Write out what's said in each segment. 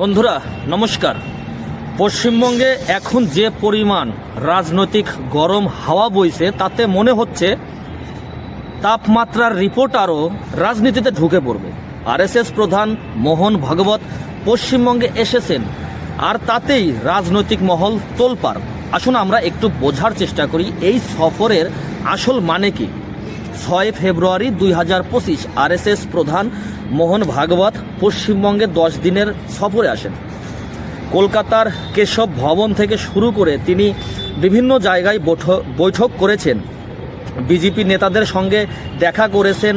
বন্ধুরা, নমস্কার। পশ্চিমবঙ্গে এখন যে পরিমাণ রাজনৈতিক গরম হাওয়া বইছে, তাতে মনে হচ্ছে তাপমাত্রার রিপোর্ট আরও রাজনীতিতে ঢুকে পড়বে। আরএসএস প্রধান মোহন ভাগবত পশ্চিমবঙ্গে এসেছেন, আর তাতেই রাজনৈতিক মহল তোলপাড়। আসুন আমরা একটু বোঝার চেষ্টা করি, এই সফরের আসল মানে কি? ছয় ফেব্রুয়ারি দুই হাজার পঁচিশ, আরএসএস প্রধান মোহন ভাগবত পশ্চিমবঙ্গে দশ দিনের সফরে আসেন। কলকাতার কেশব ভবন থেকে শুরু করে তিনি বিভিন্ন জায়গায় বৈঠক করেছেন। বিজেপি নেতাদের সঙ্গে দেখা করেছেন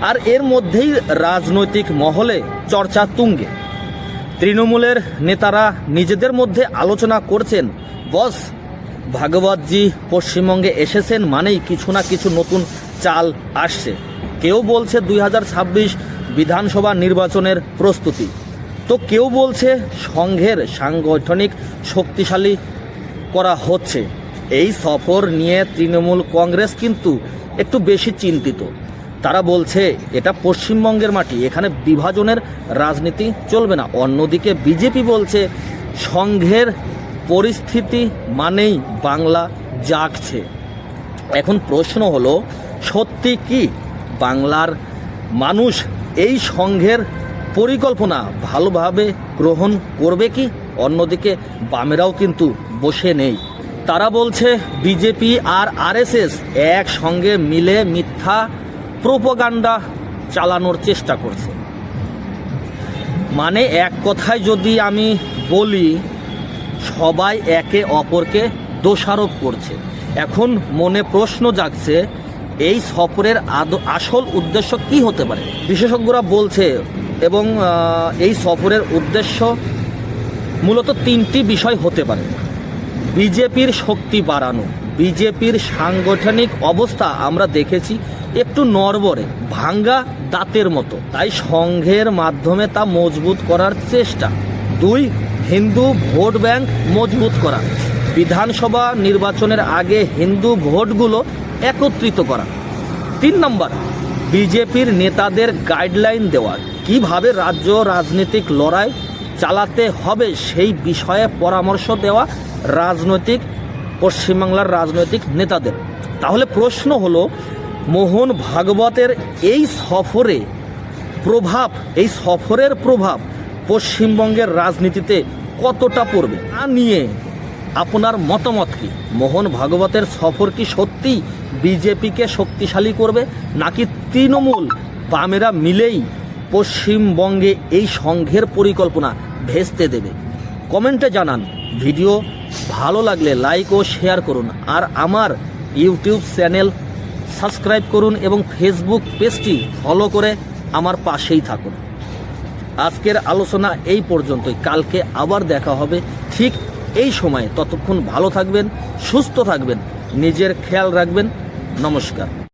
আর এর মধ্যেই রাজনৈতিক মহলে চর্চা তুঙ্গে। তৃণমূলের নেতারা নিজেদের মধ্যে আলোচনা করছেন, বস, ভাগবতজি পশ্চিমবঙ্গে এসেছেন মানেই কিছু না কিছু নতুন চাল আসছে। কেউ বলছে, দুই হাজার ছাব্বিশ বিধানসভা নির্বাচনের প্রস্তুতি। তো কেউ বলছে সংঘের সাংগঠনিক শক্তিশালী করা হচ্ছে। এই সফর নিয়ে তৃণমূল কংগ্রেস কিন্তু একটু বেশি চিন্তিত। তারা বলছে, এটা পশ্চিমবঙ্গের মাটি, এখানে বিভাজনের রাজনীতি চলবে না। অন্যদিকে বিজেপি বলছে, সংঘের পরিস্থিতি মানেই বাংলা জাগছে। এখন প্রশ্ন হলো, সত্যি কি বাংলার মানুষ এই সংঘের পরিকল্পনা ভালোভাবে গ্রহণ করবে কি? অন্যদিকে বামেরাও কিন্তু বসে নেই। তারা বলছে, বিজেপি আর আরএসএস একসঙ্গে মিলে মিথ্যা প্রোপাগান্ডা চালানোর চেষ্টা করছে। মানে এক কথায় যদি আমি বলি, সবাই একে অপরকে দোষারোপ করছে। এখন মনে প্রশ্ন জাগছে এই সফরের আসল উদ্দেশ্য কি হতে পারে? বিশেষজ্ঞরা বলছে এবং এই সফরের উদ্দেশ্য মূলত তিনটি বিষয় হতে পারে। বিজেপির শক্তি বাড়ানো, বিজেপির সাংগঠনিক অবস্থা আমরা দেখেছি একটু নরবরে ভাঙ্গা দাঁতের মতো। তাই সংঘের মাধ্যমে তা মজবুত করার চেষ্টা। দুই, হিন্দু ভোট ব্যাংক মজবুত করা। বিধানসভা নির্বাচনের আগে হিন্দু ভোটগুলো একত্রিত করা। তিন নম্বর, বিজেপির নেতাদের গাইডলাইন দেওয়া। কীভাবে রাজ্য রাজনৈতিক লড়াই চালাতে হবে সেই বিষয়ে পরামর্শ দেওয়া রাজনৈতিক, পশ্চিমবাংলার রাজনৈতিক নেতাদের। তাহলে প্রশ্ন হলো, মোহন ভাগবতের এই সফরে প্রভাব, এই সফরের প্রভাব পশ্চিমবঙ্গের রাজনীতিতে কতটা পড়বে? তা নিয়ে আপনার মতামত কি? মোহন ভাগবতের সফর কি সত্যি বিজেপিকে শক্তিশালী করবে, নাকি তৃণমূল বামেরা মিলেই পশ্চিমবঙ্গে এই সংঘের পরিকল্পনা ভেস্তে দেবে? কমেন্টে জানান। ভিডিও ভালো লাগলে লাইক ও শেয়ার করুন, আর আমার ইউটিউব চ্যানেল সাবস্ক্রাইব করুন এবং ফেসবুক পেজটি ফলো করে আমার পাশেই থাকুন। আজকের আলোচনা এই পর্যন্তই। কালকে আবার দেখা হবে ঠিক এই সময়ে ততক্ষণ ভালো থাকবেন সুস্থ থাকবেন নিজের খেয়াল রাখবেন। নমস্কার।